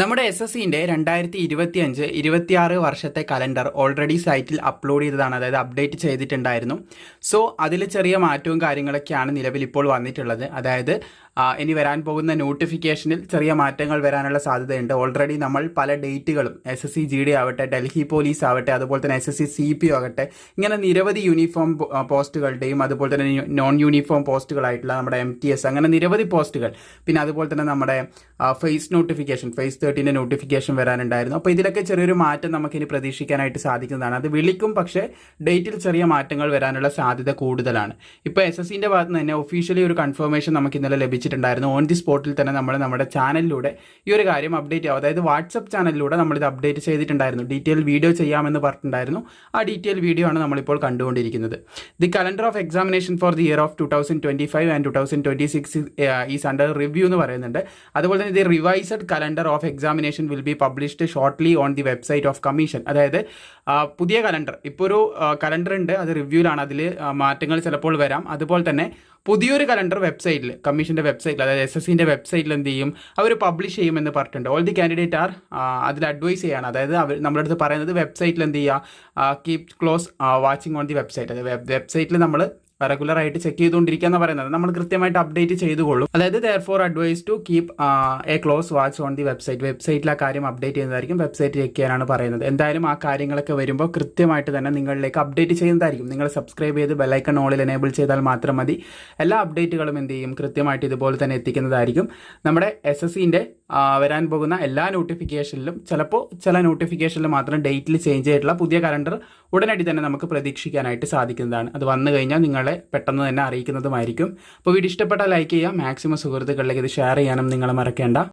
നമ്മുടെ S S സിന്റെ രണ്ടായിരത്തി ഇരുപത്തി അഞ്ച് ഇരുപത്തിയാറ് വർഷത്തെ കലണ്ടർ ഓൾറെഡി സൈറ്റിൽ അപ്ലോഡ് ചെയ്തതാണ്. അതായത് അപ്ഡേറ്റ് ചെയ്തിട്ടുണ്ടായിരുന്നു. സോ അതിൽ ചെറിയ മാറ്റവും കാര്യങ്ങളൊക്കെയാണ് നിലവിൽ ഇപ്പോൾ വന്നിട്ടുള്ളത്. അതായത് ഇനി വരാൻ പോകുന്ന നോട്ടിഫിക്കേഷനിൽ ചെറിയ മാറ്റങ്ങൾ വരാനുള്ള സാധ്യതയുണ്ട്. ഓൾറെഡി നമ്മൾ പല ഡേറ്റുകളും S S C G D ആവട്ടെ ഡൽഹി പോലീസ് ആവട്ടെ അതുപോലെ തന്നെ S S C C P ആകട്ടെ ഇങ്ങനെ നിരവധി യൂണിഫോം പോസ്റ്റുകളുടെയും അതുപോലെ തന്നെ നോൺ യൂണിഫോം പോസ്റ്റുകളായിട്ടുള്ള നമ്മുടെ എം ടി എസ് അങ്ങനെ നിരവധി പോസ്റ്റുകൾ പിന്നെ അതുപോലെ തന്നെ നമ്മുടെ ഫേസ് നോട്ടിഫിക്കേഷൻ ഫേസ് തേർട്ടീന്റെ നോട്ടിഫിക്കേഷൻ വരാനുണ്ടായിരുന്നു. അപ്പോൾ ഇതിലൊക്കെ ചെറിയൊരു മാറ്റം നമുക്കിനി പ്രതീക്ഷിക്കാനായിട്ട് സാധിക്കുന്നതാണ്. അത് വിളിക്കും പക്ഷേ ഡേറ്റിൽ ചെറിയ മാറ്റങ്ങൾ വരാനുള്ള സാധ്യത കൂടുതലാണ്. ഇപ്പോൾ എസ് എസ് സിന്റെ ഭാഗത്ത് നിന്ന് തന്നെ ഒഫീഷ്യലി ഒരു കൺഫർമേഷൻ നമുക്ക് ഇന്നലെ ലഭിച്ചിട്ടുണ്ടായിരുന്നു. ഓൺ ദി സ്പോട്ടിൽ തന്നെ നമ്മൾ നമ്മുടെ ചാനലിലൂടെ ഈ ഒരു കാര്യം അപ്ഡേറ്റ് ആവും അതായത് വാട്സപ്പ് ചാനലിലൂടെ നമ്മളിത് അപ്ഡേറ്റ് ചെയ്തിട്ടുണ്ടായിരുന്നു. ഡീറ്റെയിൽ വീഡിയോ ചെയ്യാമെന്ന് പറഞ്ഞിട്ടുണ്ടായിരുന്നു. ആ ഡീറ്റെയിൽ വീഡിയോ ആണ് നമ്മളിപ്പോൾ കണ്ടുകൊണ്ടിരിക്കുന്നത്. The calendar of examination for the year of two thousand twenty five and two thousand twenty six is under review എന്ന് പറയുന്നുണ്ട്. അതുപോലെ തന്നെ the revised calendar of examination will be published shortly on the website of commission അതായത് പുതിയ calendar. ഇപ്പോൾ ഒരു calendar ഉണ്ട്. അത് റിവ്യൂലാണ്. അതിൽ മാറ്റങ്ങൾ ചിലപ്പോൾ വരാം. അതുപോലെ തന്നെ പുതിയൊരു കലണ്ടർ വെബ്സൈറ്റിൽ കമ്മീഷന്റെ വെബ്സൈറ്റിൽ അതായത് എസ് എസ് സിന്റെ വെബ്സൈറ്റിൽ എന്ത് ചെയ്യും? അവർ പബ്ലിഷ് ചെയ്യുമെന്ന് പറഞ്ഞിട്ടുണ്ട്. ഓൾ ദി കാൻഡിഡേറ്റ് ആർ അതിൽ അഡ്വൈസ് ചെയ്യാണ്. അതായത് അവർ നമ്മുടെ അടുത്ത് പറയുന്നത് വെബ്സൈറ്റിൽ എന്ത് ചെയ്യുക? Keep close watching on the website അതായത് വെബ്സൈറ്റിൽ നമ്മൾ റെഗുലർ ആയിട്ട് ചെക്ക് ചെയ്തുകൊണ്ടിരിക്കുക എന്ന് പറയുന്നത് നമ്മൾ കൃത്യമായിട്ട് അപ്ഡേറ്റ് ചെയ്തുകൊള്ളും. അതായത് they're for advise to keep a close watch on the website വെബ്സൈറ്റിൽ ആ കാര്യം അപ്ഡേറ്റ് ചെയ്യുന്നതായിരിക്കും. വെബ്സൈറ്റ് ചെക്ക് ചെയ്യാനാണ് പറയുന്നത്. എന്തായാലും ആ കാര്യങ്ങളൊക്കെ വരുമ്പോൾ കൃത്യമായിട്ട് തന്നെ നിങ്ങളിലേക്ക് അപ്ഡേറ്റ് ചെയ്യുന്നതായിരിക്കും. നിങ്ങൾ സബ്സ്ക്രൈബ് ചെയ്ത് ബെലൈക്കൺ ഓളിൽ എനേബിൾ ചെയ്താൽ മാത്രം മതി. എല്ലാ അപ്ഡേറ്റുകളും എന്ത് ചെയ്യും? കൃത്യമായിട്ട് ഇതുപോലെ തന്നെ എത്തിക്കുന്നതായിരിക്കും. നമ്മുടെ എസ് എസ് സിന്റെ വരാൻ പോകുന്ന എല്ലാ നോട്ടിഫിക്കേഷനിലും ചിലപ്പോൾ ചില നോട്ടിഫിക്കേഷനിൽ മാത്രം ഡേറ്റിൽ ചേഞ്ച് ചെയ്തിട്ടുള്ള പുതിയ കലണ്ടർ ഉടനടി തന്നെ നമുക്ക് പ്രതീക്ഷിക്കാനായിട്ട് സാധിക്കുന്നതാണ്. അത് വന്നു കഴിഞ്ഞാൽ നിങ്ങളെ പെട്ടെന്ന് തന്നെ അറിയിക്കുന്നതുമായിരിക്കും. അപ്പോൾ വീഡിയോ ഇഷ്ടപ്പെട്ടാൽ ലൈക്ക് ചെയ്യുക. മാക്സിമം സുഹൃത്തുക്കളിലേക്ക് ഇത് ഷെയർ ചെയ്യാനും നിങ്ങൾ മറക്കേണ്ട.